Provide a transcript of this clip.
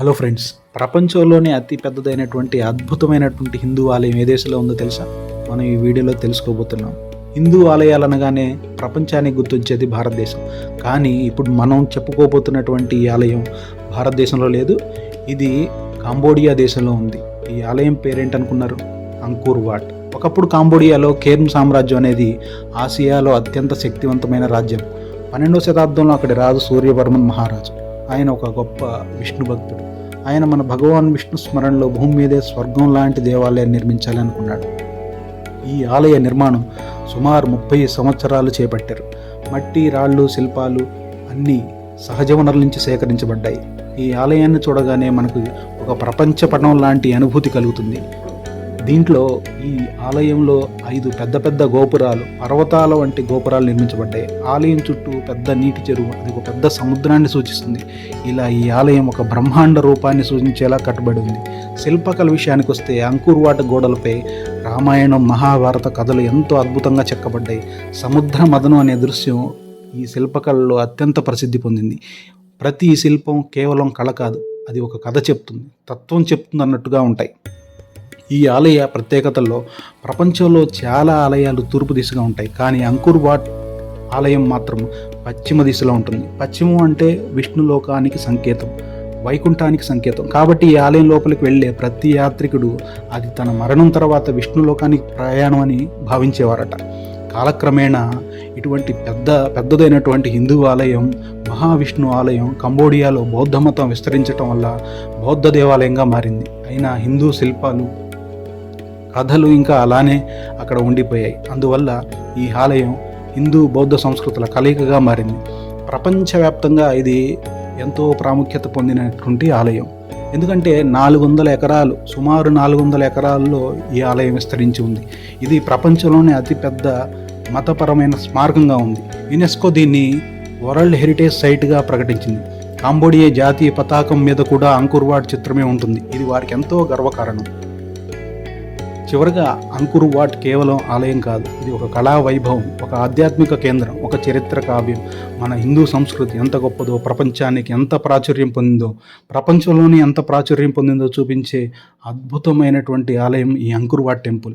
Hello friends ప్రపంచంలోనే అతి పెద్దదైనటువంటి అద్భుతమైనటువంటి హిందూ ఆలయం ఏ దేశంలో ఉందో తెలుసా? మనం ఈ వీడియోలో తెలుసుకోబోతున్నాం. హిందూ ఆలయాలు అనగానే ప్రపంచానికి గుర్తొచ్చేది భారతదేశం. కానీ ఇప్పుడు మనం చెప్పుకోబోతున్నటువంటి ఈ ఆలయం భారతదేశంలో లేదు. ఇది కాంబోడియా దేశంలో ఉంది. ఈ ఆలయం పేరేంటనుకున్నారు? అంకూర్ వాట్. ఒకప్పుడు కాంబోడియాలో కేర్మ్ సామ్రాజ్యం అనేది ఆసియాలో అత్యంత శక్తివంతమైన రాజ్యం. పన్నెండవ శతాబ్దంలో అక్కడి రాజు సూర్యవర్మన్ మహారాజు. ఆయన ఒక గొప్ప విష్ణు భక్తుడు. ఆయన మన భగవాన్ విష్ణు స్మరణలో భూమి మీదే స్వర్గం లాంటి దేవాలయం నిర్మించాలి అనుకున్నాడు. ఈ ఆలయ నిర్మాణం సుమారు ముప్పై సంవత్సరాలు చేపట్టారు. మట్టి రాళ్ళు శిల్పాలు అన్నీ సహజ వనరుల నుంచి సేకరించబడ్డాయి. ఈ ఆలయాన్ని చూడగానే మనకు ఒక ప్రపంచ పటం లాంటి అనుభూతి కలుగుతుంది. దీంట్లో ఈ ఆలయంలో ఐదు పెద్ద పెద్ద గోపురాలు పర్వతాల వంటి గోపురాలు నిర్మించబడ్డాయి. ఆలయం చుట్టూ పెద్ద నీటి చెరువు అది ఒక పెద్ద సముద్రాన్ని సూచిస్తుంది. ఇలా ఈ ఆలయం ఒక బ్రహ్మాండ రూపాన్ని సూచించేలా కట్టుబడి ఉంది. శిల్పకళ విషయానికి వస్తే అంకుర్వాట గోడలపై రామాయణం మహాభారత కథలు ఎంతో అద్భుతంగా చెక్కబడ్డాయి. సముద్ర మదనం అనే దృశ్యం ఈ శిల్పకళలో అత్యంత ప్రసిద్ధి పొందింది. ప్రతి శిల్పం కేవలం కళ కాదు అది ఒక కథ చెప్తుంది తత్వం చెప్తుంది అన్నట్టుగా ఉంటాయి. ఈ ఆలయ ప్రత్యేకతల్లో ప్రపంచంలో చాలా ఆలయాలు తూర్పు దిశగా ఉంటాయి. కానీ అంకుర్ వాట్ ఆలయం మాత్రం పశ్చిమ దిశలో ఉంటుంది. పశ్చిమం అంటే విష్ణు లోకానికి సంకేతం వైకుంఠానికి సంకేతం. కాబట్టి ఈ ఆలయం లోపలికి వెళ్ళే ప్రతి యాత్రికుడు అది తన మరణం తర్వాత విష్ణు లోకానికి ప్రయాణం అని భావించేవారట. కాలక్రమేణా ఇటువంటి పెద్ద పెద్దదైనటువంటి హిందూ ఆలయం మహావిష్ణు ఆలయం కంబోడియాలో బౌద్ధ మతం విస్తరించటం వల్ల బౌద్ధ దేవాలయంగా మారింది. అయినా హిందూ శిల్పాలు కథలు ఇంకా అలానే అక్కడ ఉండిపోయాయి. అందువల్ల ఈ ఆలయం హిందూ బౌద్ధ సంస్కృతుల కలయికగా మారింది. ప్రపంచవ్యాప్తంగా ఇది ఎంతో ప్రాముఖ్యత పొందినటువంటి ఆలయం. ఎందుకంటే నాలుగు వందల ఎకరాలు సుమారు నాలుగు వందల ఎకరాల్లో ఈ ఆలయం విస్తరించి ఉంది. ఇది ప్రపంచంలోనే అతిపెద్ద మతపరమైన స్మారకంగా ఉంది. యునెస్కో దీన్ని వరల్డ్ హెరిటేజ్ సైట్గా ప్రకటించింది. కాంబోడియా జాతీయ పతాకం మీద కూడా అంకుర్వాడ్ చిత్రమే ఉంటుంది. ఇది వారికి ఎంతో గర్వకారణం. చివరిగా అంకుర్ వాట్ కేవలం ఆలయం కాదు ఇది ఒక కళా వైభవం ఒక ఆధ్యాత్మిక కేంద్రం ఒక చరిత్ర కావ్యం. మన హిందూ సంస్కృతి ఎంత గొప్పదో ప్రపంచానికి ఎంత ప్రాచుర్యం పొందిందో ప్రపంచంలోనే ఎంత ప్రాచుర్యం పొందిందో చూపించే అద్భుతమైనటువంటి ఆలయం ఈ అంకుర్వాట్ టెంపుల్.